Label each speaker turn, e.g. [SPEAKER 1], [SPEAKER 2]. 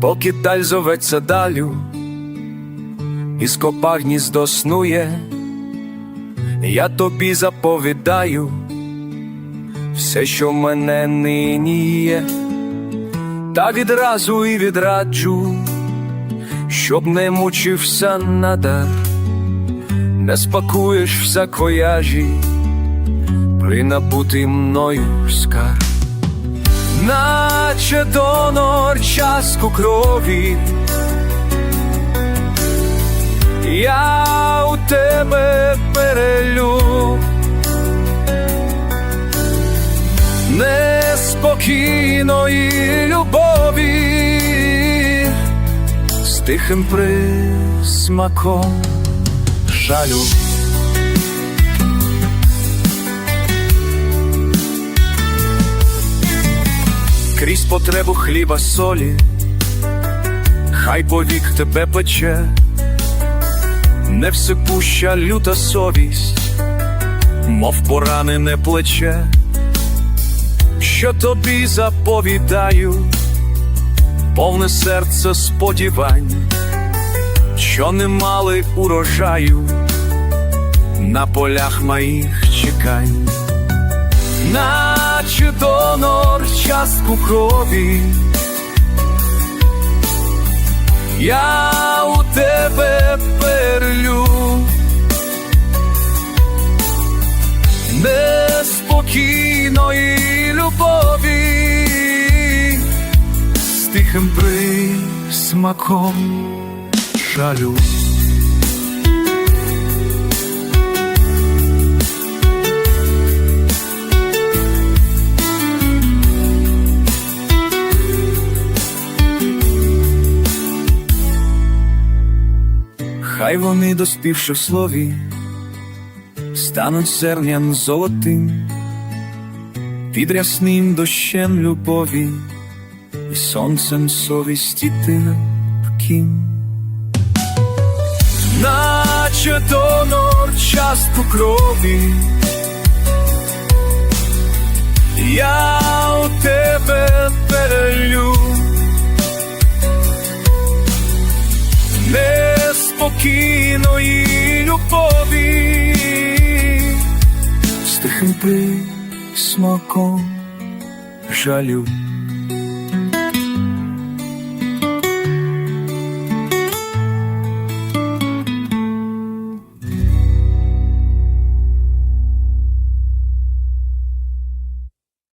[SPEAKER 1] поки даль зоветься далю, із копа гніздо снує, я тобі заповідаю, все, що в мене нині є, та відразу і відраджу, щоб не мучився надар, не спакуєш в саквояжі, при набутий мною скарб наче донор частку крові. Я у тебе перелю неспокійної любові з тихим присмаком жалю. Крізь потребу хліба солі, хай повік тебе пече, не всепуща люта совість, мов поранене плече, що тобі заповідаю, повне серце сподівань, що не мали урожаю на полях моїх чекань наче донор частку крові. Я у тебе перлю неспокійної любові з тихим присмаком жалю. Хай вони, доспівши в слові, стануть зерням золотим, під рясним дощем любові і сонцем совісті тим, наче донор частку крові, я неспокійної любові з тихим присмаком жалю.